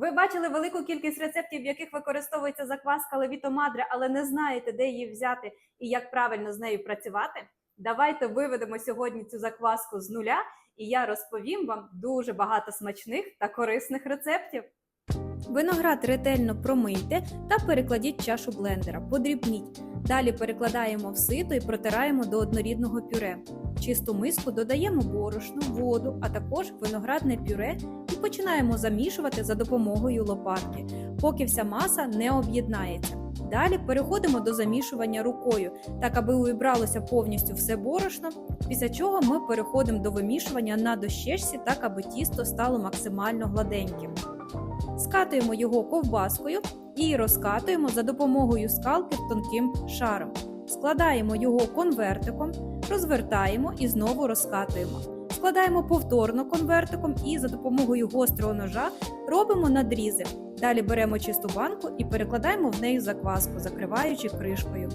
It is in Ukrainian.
Ви бачили велику кількість рецептів, в яких використовується закваска Левіто Мадре, але не знаєте, де її взяти і як правильно з нею працювати? Давайте виведемо сьогодні цю закваску з нуля, і я розповім вам дуже багато смачних та корисних рецептів. Виноград ретельно промийте та перекладіть чашу блендера, подрібніть. Далі перекладаємо в сито і протираємо до однорідного пюре. В чисту миску додаємо борошно, воду, а також виноградне пюре починаємо замішувати за допомогою лопатки, поки вся маса не об'єднається. Далі переходимо до замішування рукою, так аби увібралося повністю все борошно, після чого ми переходимо до вимішування на дощечці, так аби тісто стало максимально гладеньким. Скатуємо його ковбаскою і розкатуємо за допомогою скалки тонким шаром. Складаємо його конвертиком, розвертаємо і знову розкатуємо. Складаємо повторно конвертиком і за допомогою гострого ножа робимо надрізи. Далі беремо чисту банку і перекладаємо в неї закваску, закриваючи кришкою.